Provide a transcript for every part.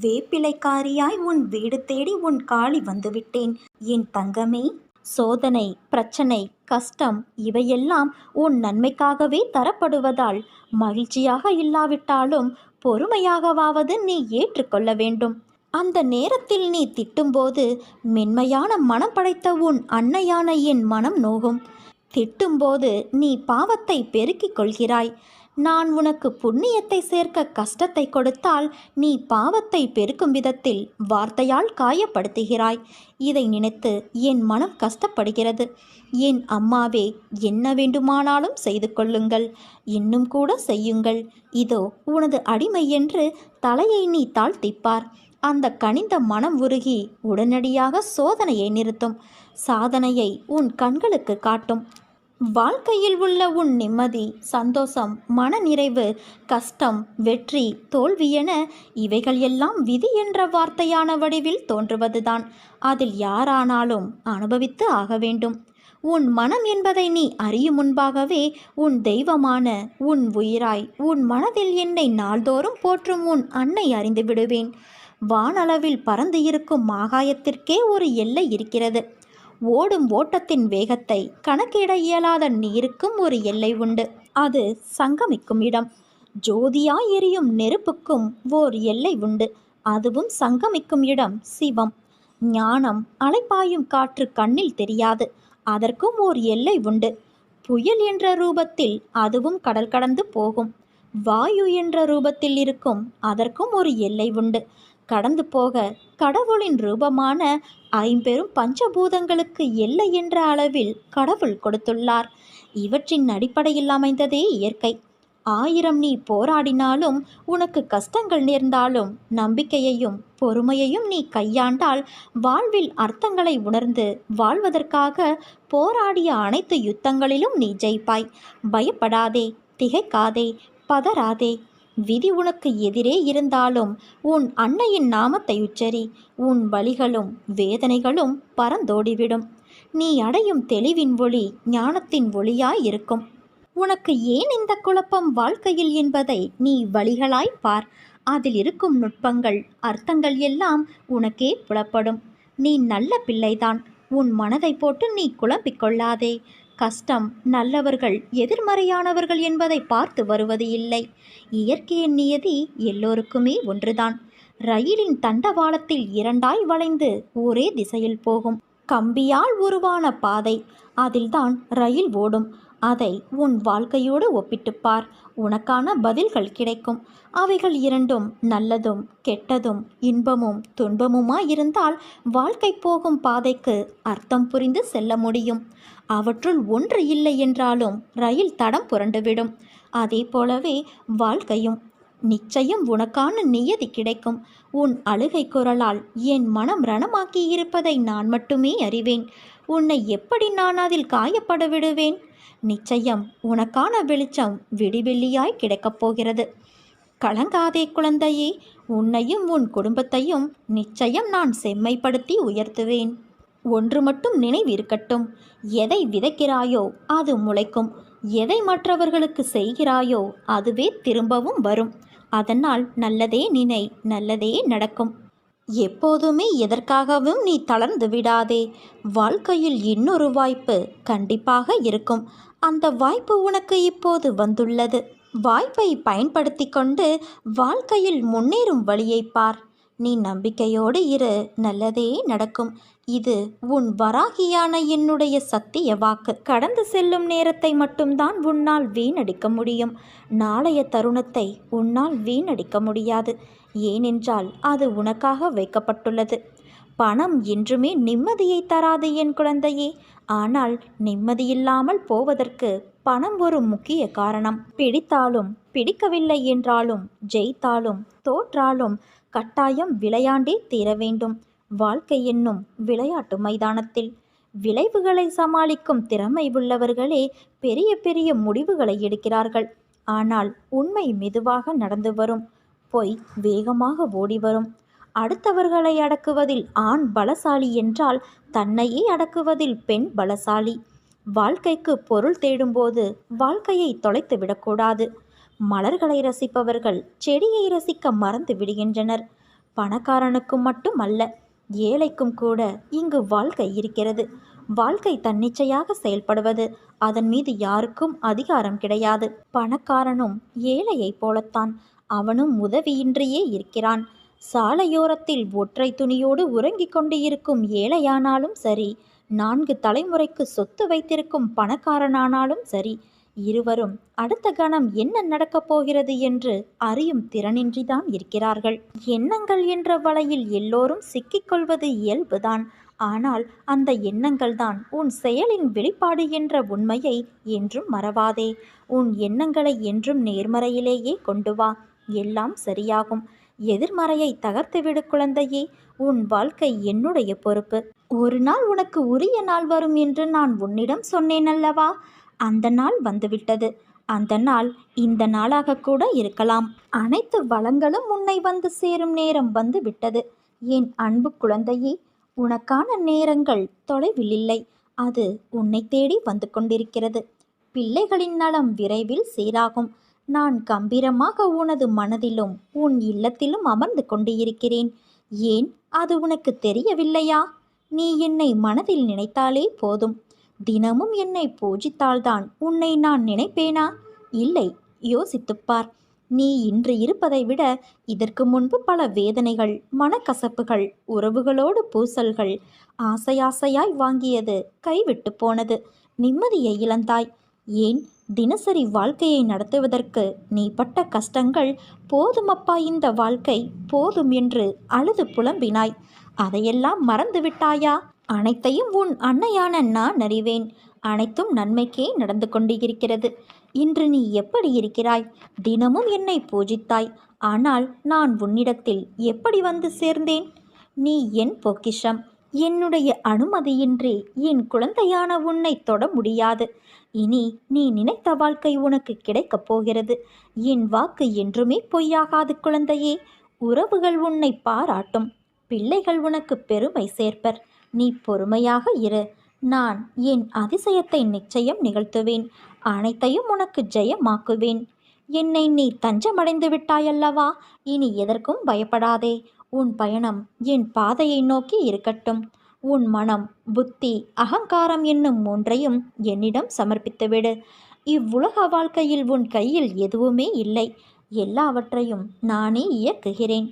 வேப்பிலைக்காரியாய் உன் வீடு தேடி உன் காளி வந்துவிட்டேன். என் தங்கமே சோதனை பிரச்சனை கஷ்டம் இவையெல்லாம் உன் நன்மைக்காகவே தரப்படுவதால் மகிழ்ச்சியாக இல்லாவிட்டாலும் பொறுமையாகவாவது நீ ஏற்றுக்கொள்ள வேண்டும். அந்த நேரத்தில் நீ திட்டும்போது மென்மையான மனம் படைத்த உன் அன்னையான என் மனம் நோகும். திட்டும்போது நீ பாவத்தை பெருக்கிக் கொள்கிறாய். நான் உனக்கு புண்ணியத்தை சேர்க்க கஷ்டத்தை கொடுத்தால் நீ பாவத்தை பெருக்கும் விதத்தில் வார்த்தையால் காயப்படுத்துகிறாய். இதை நினைத்து என் மனம் கஷ்டப்படுகிறது. என் அம்மாவே என்ன வேண்டுமானாலும் செய்து கொள்ளுங்கள். இன்னும் கூட செய்யுங்கள். இதோ உனது அடிமை என்று தலையை நீ தாழ்த்திப்பார். அந்த கனிந்த மனம் உருகி உடனடியாக சோதனையை நிறுத்தும். சாதனையை உன் கண்களுக்கு காட்டும். வாழ்க்கையில் உள்ள உன் நிம்மதி சந்தோஷம் மனநிறைவு கஷ்டம் வெற்றி தோல்வி என இவைகள் எல்லாம் விதி என்ற வார்த்தையான வடிவில் தோன்றுவதுதான். அதில் யாரானாலும் அனுபவித்து ஆக வேண்டும். உன் மனம் என்பதை நீ அறியும் முன்பாகவே உன் தெய்வமான உன் உயிராய் உன் மனதில் என்னை நாள்தோறும் போற்றும் உன் அன்னை அறிந்து விடுவேன். வானளவில் பறந்து இருக்கும் ஆகாயத்திற்கே ஒரு எல்லை இருக்கிறது. ஓடும் ஓட்டத்தின் வேகத்தை கணக்கிட இயலாத நீருக்கும் ஒரு எல்லை உண்டு. அது சங்கமிக்கும் இடம். ஜோதியாய் எரியும் நெருப்புக்கும் ஓர் எல்லை உண்டு. அதுவும் சங்கமிக்கும் இடம் சிவம். ஞானம் அலைப்பாயும் காற்று கண்ணில் தெரியாது. அதற்கும் ஓர் எல்லை உண்டு. புயல் என்ற ரூபத்தில் அதுவும் கடல் கடந்து போகும். வாயு என்ற ரூபத்தில் இருக்கும் அதற்கும் ஒரு எல்லை உண்டு. கடந்து போக கடவுளின் ரூபமான ஐம்பெரும் பஞ்சபூதங்களுக்கு எல்லை என்ற அளவில் கடவுள் கொடுத்துள்ளார். இவற்றின் அடிப்படையில் அமைந்ததே இயற்கை. ஆயிரம் நீ போராடினாலும் உனக்கு கஷ்டங்கள் நேர்ந்தாலும் நம்பிக்கையையும் பொறுமையையும் நீ கையாண்டால் வாழ்வில் அர்த்தங்களை உணர்ந்து வாழ்வதற்காக போராடிய அனைத்து யுத்தங்களிலும் நீ ஜெயிப்பாய். பயப்படாதே திகைக்காதே பதறாதே விதி உனக்கு எதிரே இருந்தாலும் உன் அன்னையின் நாமத்தை உச்சரி. உன் வழிகளும் வேதனைகளும் பறந்தோடிவிடும். நீ அடையும் தெளிவின் ஒளி ஞானத்தின் ஒளியாய் இருக்கும். உனக்கு ஏன் இந்த குழப்பம் வாழ்க்கையில் என்பதை நீ வழிகளாய் பார். அதில் இருக்கும் நுட்பங்கள் அர்த்தங்கள் எல்லாம் உனக்கே புலப்படும். நீ நல்ல பிள்ளைதான். உன் மனதை போட்டு நீ குழம்பிக் கொள்ளாதே. கஷ்டம் நல்லவர்கள் எதிர்மறையானவர்கள் என்பதை பார்த்து வருவது இல்லை. இயற்கையின் நியதி எல்லோருக்குமே ஒன்றுதான். ரயிலின் தண்டவாளத்தில் இரண்டாய் வளைந்து ஒரே திசையில் போகும். கம்பியால் உருவான பாதை. அதில்தான் ரயில் ஓடும். அதை உன் வாழ்க்கையோடு ஒப்பிட்டுப்பார் உனக்கான பதில்கள் கிடைக்கும். அவைகள் இரண்டும் நல்லதும் கெட்டதும் இன்பமும் துன்பமுமாயிருந்தால் வாழ்க்கை போகும் பாதைக்கு அர்த்தம் புரிந்து செல்ல முடியும். அவற்றுள் ஒன்று இல்லை என்றாலும் ரயில் தடம் புரண்டுவிடும். அதே போலவே வாழ்க்கையும் நிச்சயம் உனக்கான நியதி கிடைக்கும். உன் அழுகை குரலால் என் மனம் ரணமாக்கியிருப்பதை நான் மட்டுமே அறிவேன். உன்னை எப்படி நான் அதில் காயப்பட விடுவேன்? நிச்சயம் உனக்கான வெளிச்சம் விடிவெள்ளியாய் கிடைக்கப் போகிறது. கலங்காதே குழந்தையே உன்னையும் உன் குடும்பத்தையும் நிச்சயம் நான் செம்மைப்படுத்தி உயர்த்துவேன். ஒன்று மட்டும் நினைவிருக்கட்டும் எதை விதைக்கிறாயோ அது முளைக்கும். எதை மற்றவர்களுக்கு செய்கிறாயோ அதுவே திரும்பவும் வரும். அதனால் நல்லதே நினை நல்லதே நடக்கும். எப்போதுமே எதற்காகவும் நீ தளர்ந்து விடாதே. வாழ்க்கையில் இன்னொரு வாய்ப்பு கண்டிப்பாக இருக்கும். அந்த வாய்ப்பு உனக்கு இப்போது வந்துள்ளது. வாய்ப்பை பயன்படுத்தி கொண்டு வாழ்க்கையில் முன்னேறும் வழியை பார். நீ நம்பிக்கையோடு இரு. நல்லதே நடக்கும். இது உன் வராகியான என்னுடைய சத்திய வாக்கு. கடந்து செல்லும் நேரத்தை மட்டும்தான் உன்னால் வீணடிக்க முடியும். நாளைய தருணத்தை உன்னால் வீணடிக்க முடியாது. ஏனென்றால் அது உனக்காக வைக்கப்பட்டுள்ளது. பணம் என்றுமே நிம்மதியை தராது என் குழந்தையே. ஆனால் நிம்மதியில்லாமல் போவதற்கு பணம் ஒரு முக்கிய காரணம். பிடித்தாலும் பிடிக்கவில்லை என்றாலும் ஜெயித்தாலும் தோற்றாலும் கட்டாயம் விளையாண்டே தீர வேண்டும். வாழ்க்கை என்னும் விளையாட்டு மைதானத்தில். விளைவுகளை சமாளிக்கும் திறமை உள்ளவர்களே பெரிய பெரிய முடிவுகளை எடுக்கிறார்கள். ஆனால் உண்மை மெதுவாக நடந்து வரும். பொய் வேகமாக ஓடி வரும். அடுத்தவர்களை அடக்குவதில் ஆண் பலசாலி என்றால் தன்னையே அடக்குவதில் பெண் பலசாலி. வாழ்க்கைக்கு பொருள் தேடும்போது வாழ்க்கையை தொலைத்து விடக்கூடாது. மலர்களை ரசிப்பவர்கள் செடியை ரசிக்க மறந்து விடுகின்றனர். பணக்காரனுக்கும் மட்டும் அல்ல ஏழைக்கும் கூட இங்கு வாழ்க்கை இருக்கிறது. வாழ்க்கை தன்னிச்சையாக செயல்படுவது. அதன் மீது யாருக்கும் அதிகாரம் கிடையாது. பணக்காரனும் ஏழையைப் போலத்தான். அவனும் உதவியின்றியே இருக்கிறான். சாலையோரத்தில் ஒற்றை துணியோடு உறங்கிக் கொண்டு இருக்கும் ஏழையானாலும் சரி நான்கு தலைமுறைக்கு சொத்து வைத்திருக்கும் பணக்காரனானாலும் சரி இருவரும் அடுத்த கணம் என்ன நடக்கப் போகிறது என்று அறியும் திறனின்றிதான் இருக்கிறார்கள். எண்ணங்கள் என்ற வலையில் எல்லோரும் சிக்கிக்கொள்வது இயல்புதான். ஆனால் அந்த எண்ணங்கள்தான் உன் செயலின் வெளிப்பாடு என்ற உண்மையை என்றும் மறவாதே. உன் எண்ணங்களை என்றும் நேர்மறையிலேயே கொண்டு வா. எல்லாம் சரியாகும். எதிர்மறையை தகர்த்துவிடு குழந்தையே. உன் வாழ்க்கை என்னுடைய பொறுப்பு. ஒரு நாள் உனக்கு உரிய நாள் வரும் என்று நான் உன்னிடம் சொன்னேன் அல்லவா? அந்த நாள் வந்துவிட்டது. அந்த நாள் இந்த நாளாக கூட இருக்கலாம். அனைத்து வளங்களும் உன்னை வந்து சேரும் நேரம் வந்து விட்டது. என் அன்பு குழந்தையே உனக்கான நேரங்கள் தொலைவில் இல்லை. அது உன்னை தேடி வந்து கொண்டிருக்கிறது. பிள்ளைகளின் நலம் விரைவில் சீராகும். நான் கம்பீரமாக உனது மனதிலும் உன் இல்லத்திலும் அமர்ந்து கொண்டிருக்கிறேன். ஏன்? அது உனக்கு தெரியவில்லையா? நீ என்னை மனதில் நினைத்தாலே போதும். தினமும் என்னை பூஜித்தால்தான் உன்னை நான் நினைப்பேனா? இல்லை யோசித்துப் பார் நீ இன்று இருப்பதை விட இதற்கு முன்பு பல வேதனைகள் மனக்கசப்புகள் உறவுகளோடு பூசல்கள் ஆசையாசையாய் வாங்கியது கைவிட்டு போனது. நிம்மதியை இழந்தாய். ஏன்? தினசரி வாழ்க்கையை நடத்துவதற்கு நீ பட்ட கஷ்டங்கள் போதுமப்பா இந்த வாழ்க்கை போதும் என்று அழுது புலம்பினாய். அதையெல்லாம் மறந்து விட்டாயா அனைத்தையும் உன் அன்னையான நான் அறிவேன். அனைத்தும் நன்மைக்கே நடந்து கொண்டிருக்கிறது. இன்று நீ எப்படி இருக்கிறாய்? தினமும் என்னை பூஜித்தாய். ஆனால் நான் உன்னிடத்தில் எப்படி வந்து சேர்ந்தேன்? நீ என் பொக்கிஷம். என்னுடைய அனுமதியின்றி என் குழந்தையான உன்னை தொட முடியாது. இனி நீ நினைத்த வாழ்க்கை உனக்கு கிடைக்கப் போகிறது. என் வாக்கு என்றுமே பொய்யாகாது குழந்தையே. உறவுகள் உன்னை பாராட்டும். பிள்ளைகள் உனக்கு பெருமை சேர்ப்பர். நீ பொறுமையாக இரு. நான் என் அதிசயத்தை நிச்சயம் நிகழ்த்துவேன். அனைத்தையும் உனக்கு ஜெயமாக்குவேன். என்னை நீ தஞ்சமடைந்து விட்டாயல்லவா? இனி எதற்கும் பயப்படாதே. உன் பயணம் என் பாதையை நோக்கி இருக்கட்டும். உன் மனம் புத்தி அகங்காரம் என்னும் மூன்றையும் என்னிடம் சமர்ப்பித்துவிடு. இவ்வுலக வாழ்க்கையில் உன் கையில் எதுவுமே இல்லை. எல்லாவற்றையும் நானே இயக்குகிறேன்.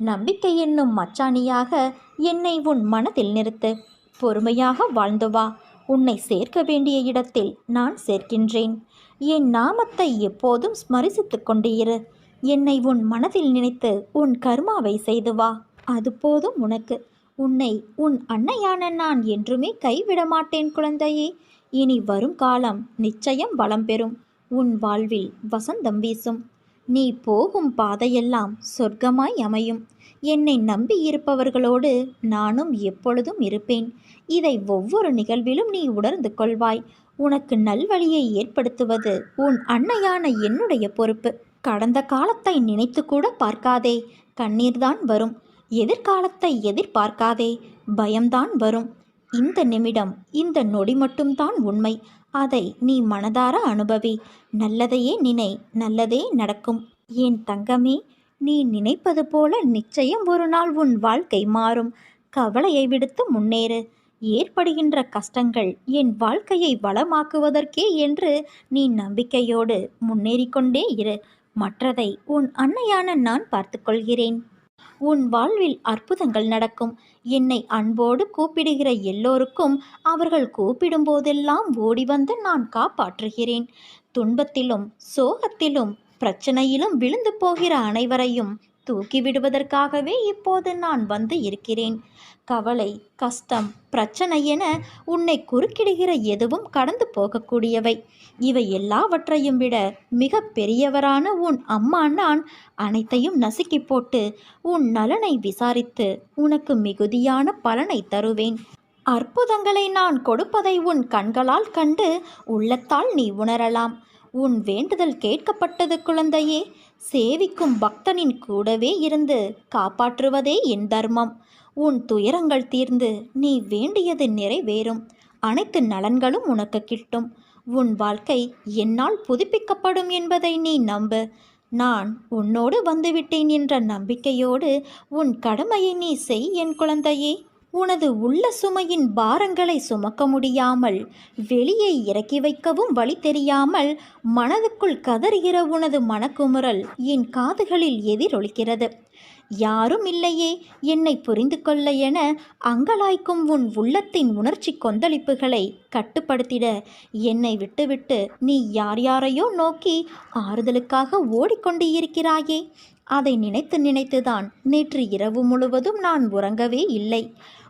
நம்பிக்கை என்னும் மச்சாணியாக என்னை உன் மனதில் நிறுத்து. பொறுமையாக வாழ்ந்து வா. உன்னை சேர்க்க வேண்டிய இடத்தில் நான் சேர்க்கின்றேன். என் நாமத்தை எப்போதும் ஸ்மரிசித்து கொண்டிரு இரு. என்னை உன் மனதில் நினைத்து உன் கர்மாவை செய்து வா. அது போதும் உனக்கு. உன்னை உன் அன்னையான நான் என்றுமே கைவிட மாட்டேன் குழந்தையே. இனி வரும் காலம் நிச்சயம் வளம் பெறும். உன் வாழ்வில் வசந்தம் வீசும். நீ போகும் பாதையெல்லாம் சொர்க்கமாய் அமையும். என்னை நம்பி இருப்பவர்களோடு நானும் எப்பொழுதும் இருப்பேன். இதை ஒவ்வொரு நிகழ்விலும் நீ உணர்ந்து கொள்வாய். உனக்கு நல்வழியை ஏற்படுத்துவது உன் அன்னையான என்னுடைய பொறுப்பு. கடந்த காலத்தை நினைத்து கூட பார்க்காதே கண்ணீர்தான் வரும். எதிர்காலத்தை எதிர்பார்க்காதே பயம்தான் வரும். இந்த நிமிடம் இந்த நொடி மட்டும்தான் உண்மை. அதை நீ மனதார அனுபவி. நல்லதையே நினை நல்லதே நடக்கும். ஏன் தங்கமே நீ நினைப்பது போல நிச்சயம் ஒரு நாள் உன் வாழ்க்கை மாறும். கவலையை விடுத்து முன்னேறு. ஏற்படுகின்ற கஷ்டங்கள் என் வாழ்க்கையை வளமாக்குவதற்கே என்று நீ நம்பிக்கையோடு முன்னேறிக்கொண்டே இரு. மற்றதை உன் அன்னையான நான் பார்த்துக்கொள்கிறேன். உன் வாழ்வில் அற்புதங்கள் நடக்கும். என்னை அன்போடு கூப்பிடுகிற எல்லோருக்கும் அவர்கள் கூப்பிடும் போதெல்லாம் ஓடி வந்து நான் காப்பாற்றுகிறேன். துன்பத்திலும் சோகத்திலும் பிரச்சனையிலும் விழுந்து போகிற அனைவரையும் தூக்கிவிடுவதற்காகவே இப்போது நான் வந்து இருக்கிறேன். கவலை கஷ்டம் பிரச்சனை என உன்னை குறுக்கிடுகிற எதுவும் கடந்து போகக்கூடியவை. இவை எல்லாவற்றையும் விட மிக பெரியவரான உன் அம்மா நான் அனைத்தையும் நசுக்கி போட்டு உன் நலனை விசாரித்து உனக்கு மிகுதியான பலனை தருவேன். அற்புதங்களை நான் கொடுப்பதை உன் கண்களால் கண்டு உள்ளத்தால் நீ உணரலாம். உன் வேண்டுதல் கேட்கப்பட்டது குழந்தையே. சேவிக்கும் பக்தனின் கூடவே இருந்து காப்பாற்றுவதே என் தர்மம். உன் துயரங்கள் தீர்ந்து நீ வேண்டியது நிறைவேறும். அனைத்து நலன்களும் உனக்கு கிட்டும். உன் வாழ்க்கை என்னால் புதுப்பிக்கப்படும் என்பதை நீ நம்பு. நான் உன்னோடு வந்துவிட்டேன் என்ற நம்பிக்கையோடு உன் கடமையை நீ செய் என் குழந்தையே. உனது உள்ள சுமையின் பாரங்களை சுமக்க முடியாமல் வெளியே இறக்கி வைக்கவும் வழி தெரியாமல் மனதுக்குள் கதறுகிற உனது மனக்குமுறல் என் காதுகளில் எதிரொலிக்கிறது. யாரும் இல்லையே என்னை புரிந்து கொள்ள என அங்கலாய்க்கும் உன் உள்ளத்தின் உணர்ச்சி கொந்தளிப்புகளை கட்டுப்படுத்திட என்னை விட்டுவிட்டு நீ யார் யாரையோ நோக்கி ஆறுதலுக்காக ஓடிக்கொண்டு இருக்கிறாயே அதை நினைத்து நினைத்துதான் நேற்று இரவு முழுவதும் நான் உறங்கவே இல்லை.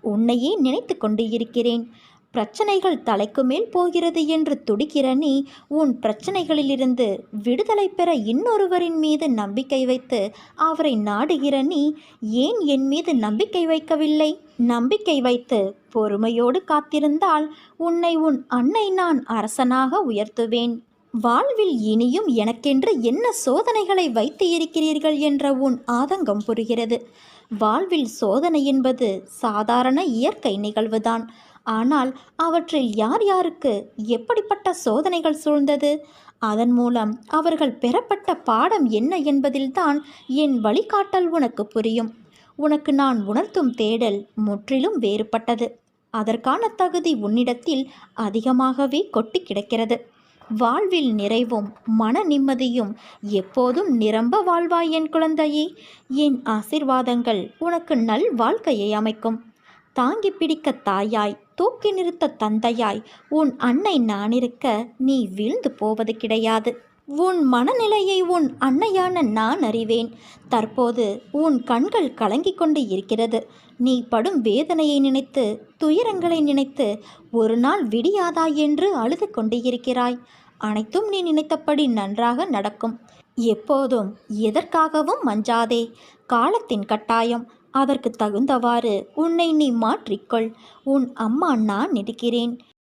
உன்னையே நினைத்து கொண்டு இருக்கிறேன். பிரச்சனைகள் தலைக்கு மேல் போகிறது என்று துடிக்கிற நீ உன் பிரச்சனைகளிலிருந்து விடுதலை பெற இன்னொருவரின் மீது நம்பிக்கை வைத்து அவரை நாடுகிற நீ ஏன் என் மீது நம்பிக்கை வைக்கவில்லை? நம்பிக்கை வைத்து பொறுமையோடு காத்திருந்தால் உன்னை உன் அன்னை நான் அரசனாக உயர்த்துவேன். வாழ்வில் இனியும் எனக்கென்று என்ன சோதனைகளை வைத்து இருக்கிறீர்கள் என்ற உன் ஆதங்கம் புரிகிறது. வாழ்வில் சோதனை என்பது சாதாரண இயற்கை நிகழ்வுதான். ஆனால் அவற்றில் யார் யாருக்கு எப்படிப்பட்ட சோதனைகள் சூழ்ந்தது? அதன் மூலம் அவர்கள் பெறப்பட்ட பாடம் என்ன என்பதில்தான் என் வழிகாட்டல் உனக்கு புரியும். உனக்கு நான் உணர்த்தும் தேடல் முற்றிலும் வேறுபட்டது. அதற்கான தகுதி உன்னிடத்தில் அதிகமாகவே கொட்டி கிடக்கிறது. வாழ்வில் நிறைவும் மன நிம்மதியும் எப்போதும் நிரம்ப வாழ்வாய் என் குழந்தையே. என் ஆசிர்வாதங்கள் உனக்கு நல் வாழ்க்கையை அமைக்கும். தாங்கி பிடிக்க தாயாய் தூக்கி நிறுத்த தந்தையாய் உன் அன்னை நானிருக்க நீ வீழ்ந்து போவது கிடையாது. உன் மனநிலையை உன் அன்னையான நான் அறிவேன். தற்போது உன் கண்கள் கலங்கிக் கொண்டு இருக்கிறது. நீ படும் வேதனையை நினைத்து துயரங்களை நினைத்து ஒரு நாள் விடியாதா என்று அழுது கொண்டு இருக்கிறாய். அனைத்தும் நீ நினைத்தபடி நன்றாக நடக்கும். எப்போதும் எதற்காகவும் மஞ்சாதே. காலத்தின் கட்டாயம். அதற்கு தகுந்தவாறு உன்னை நீ மாற்றிக்கொள். உன் அம்மா நான் இருக்கிறேன்.